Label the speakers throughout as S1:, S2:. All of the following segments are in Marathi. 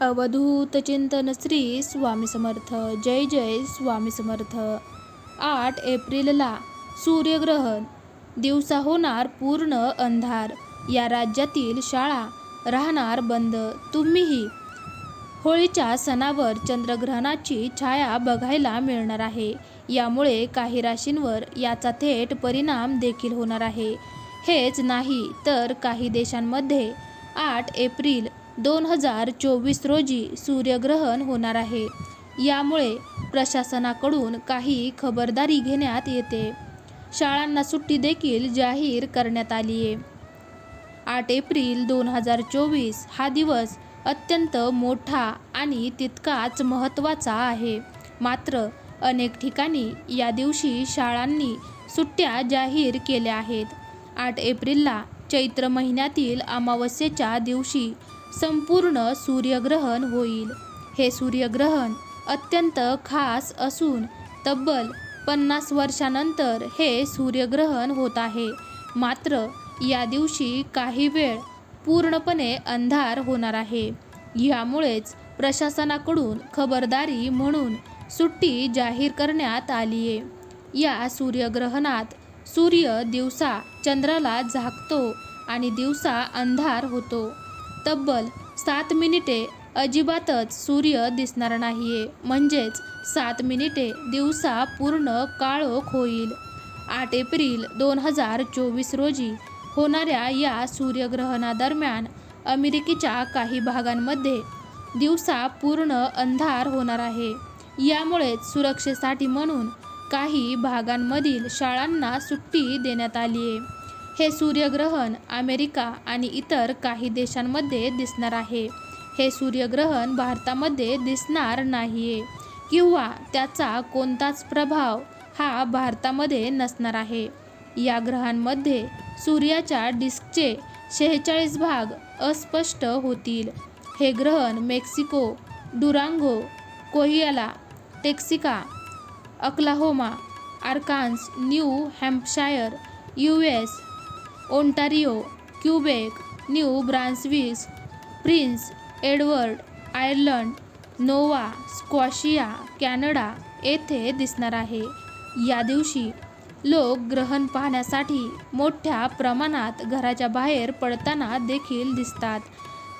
S1: अवधूत चिंतन श्री स्वामी समर्थ. जय जय स्वामी समर्थ. आठ एप्रिलला सूर्यग्रहण. दिवसा होणार पूर्ण अंधार. या राज्यातील शाळा राहणार बंद. तुम्हीही होळीच्या सणावर चंद्रग्रहणाची छाया बघायला मिळणार आहे. यामुळे काही राशींवर याचा थेट परिणाम देखील होणार आहे. हेच नाही तर काही देशांमध्ये आठ एप्रिल दोन हजार चोवीस रोजी सूर्यग्रहण होणार आहे. यामुळे प्रशासनाकडून काही खबरदारी घेण्यात येते. शाळांना सुट्टी देखील जाहीर करण्यात आली आहे. आठ एप्रिल दोन हजार चोवीस हा दिवस अत्यंत मोठा आणि तितकाच महत्त्वाचा आहे. मात्र अनेक ठिकाणी या दिवशी शाळांनी सुट्ट्या जाहीर केल्या आहेत. आठ एप्रिलला चैत्र महिन्यातील अमावस्येच्या दिवशी संपूर्ण सूर्यग्रहण होईल. हे सूर्यग्रहण अत्यंत खास असून तब्बल पन्नास वर्षानंतर हे सूर्यग्रहण होत आहे. मात्र या दिवशी काही वेळ पूर्णपणे अंधार होणार आहे. यामुळेच प्रशासनाकडून खबरदारी म्हणून सुट्टी जाहीर करण्यात आली आहे. या सूर्यग्रहणात सूर्य दिवसा चंद्राला झाकतो आणि दिवसा अंधार होतो. तब्बल सात मिनिटे अजिबातच सूर्य दिसणार नाहीये. म्हणजेच सात मिनिटे दिवसा पूर्ण काळोख होईल. आठ एप्रिल दोन हजार चोवीस रोजी होणाऱ्या या सूर्यग्रहणादरम्यान अमेरिकेच्या काही भागांमध्ये दिवसा पूर्ण अंधार होणार आहे. यामुळेच सुरक्षेसाठी म्हणून काही भागांमधील शाळांना सुट्टी देण्यात आली आहे हे सूर्यग्रहण अमेरिका आणि इतर काही देशांमध्ये दिसणार आहे. हे सूर्यग्रहण भारतामध्ये दिसणार नाही आहे किंवा त्याचा कोणताच प्रभाव हा भारतामध्ये नसणार आहे. या ग्रहांमध्ये सूर्याच्या डिस्कचे शेहेचाळीस भाग अस्पष्ट होतील. हे ग्रहण Mexico Durango Coahuila टेक्सिका Oklahoma Arkansas New Hampshire U S Ontario Quebec New Brunswick Prince Edward Island Nova Scotia Canada येथे दिसणार आहे. या दिवशी लोक ग्रहण पाहण्यासाठी मोठ्या प्रमाणात घराच्या बाहेर पडताना देखील दिसतात.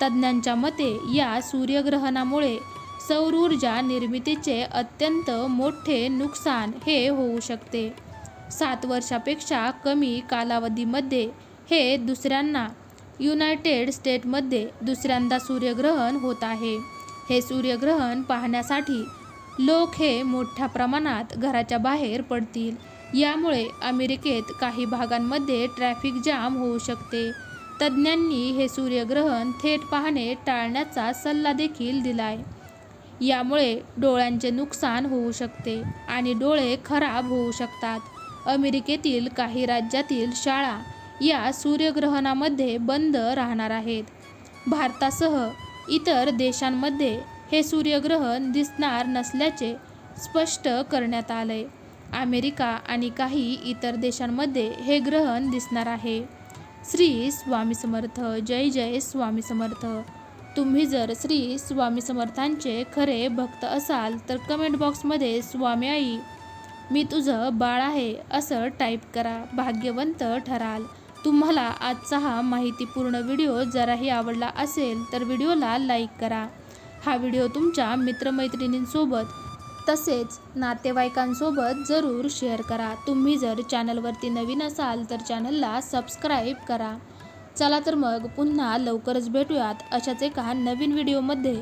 S1: तज्ज्ञांच्या मते या सूर्यग्रहणामुळे सौर ऊर्जा निर्मितीचे अत्यंत मोठे नुकसान हे होऊ शकते. सात वर्षापेक्षा कमी कालावधीमध्ये हे दुसऱ्यांना युनायटेड स्टेटमध्ये दुसऱ्यांदा सूर्यग्रहण होत आहे. हे सूर्यग्रहण पाहण्यासाठी लोक हे मोठ्या प्रमाणात घराच्या बाहेर पडतील. यामुळे अमेरिकेत काही भागांमध्ये ट्रॅफिक जाम होऊ शकते. तज्ज्ञांनी हे सूर्यग्रहण थेट पाहणे टाळण्याचा सल्ला देखील दिलाय. यामुळे डोळ्यांचे नुकसान होऊ शकते आणि डोळे खराब होऊ शकतात. अमेरिकेतील काही राज्यातील शाळा या सूर्यग्रहणामध्ये बंद राहणार आहेत. भारतासह इतर देशांमध्ये हे सूर्यग्रहण दिसणार नसल्याचे स्पष्ट करण्यात आलंय अमेरिका आणि काही इतर देशांमध्ये हे ग्रहण दिसणार आहे. श्री स्वामी समर्थ. जय जय स्वामी समर्थ. तुम्ही जर श्री स्वामी समर्थांचे खरे भक्त असाल तर कमेंट बॉक्समध्ये स्वामी आई मी तुझं बाळ आहे असं टाईप करा. भाग्यवंत ठराल. तुम्हाला आजचा हा माहितीपूर्ण व्हिडिओ जराही आवडला असेल तर व्हिडिओला लाईक करा. हा व्हिडिओ तुमच्या मित्रमैत्रिणींसोबत तसेच नातेवाईकांसोबत जरूर शेअर करा. तुम्ही जर चॅनलवरती नवीन असाल तर चॅनलला सबस्क्राईब करा. चला तर मग पुन्हा लवकरच भेटूयात अशाच एका नवीन व्हिडिओमध्ये.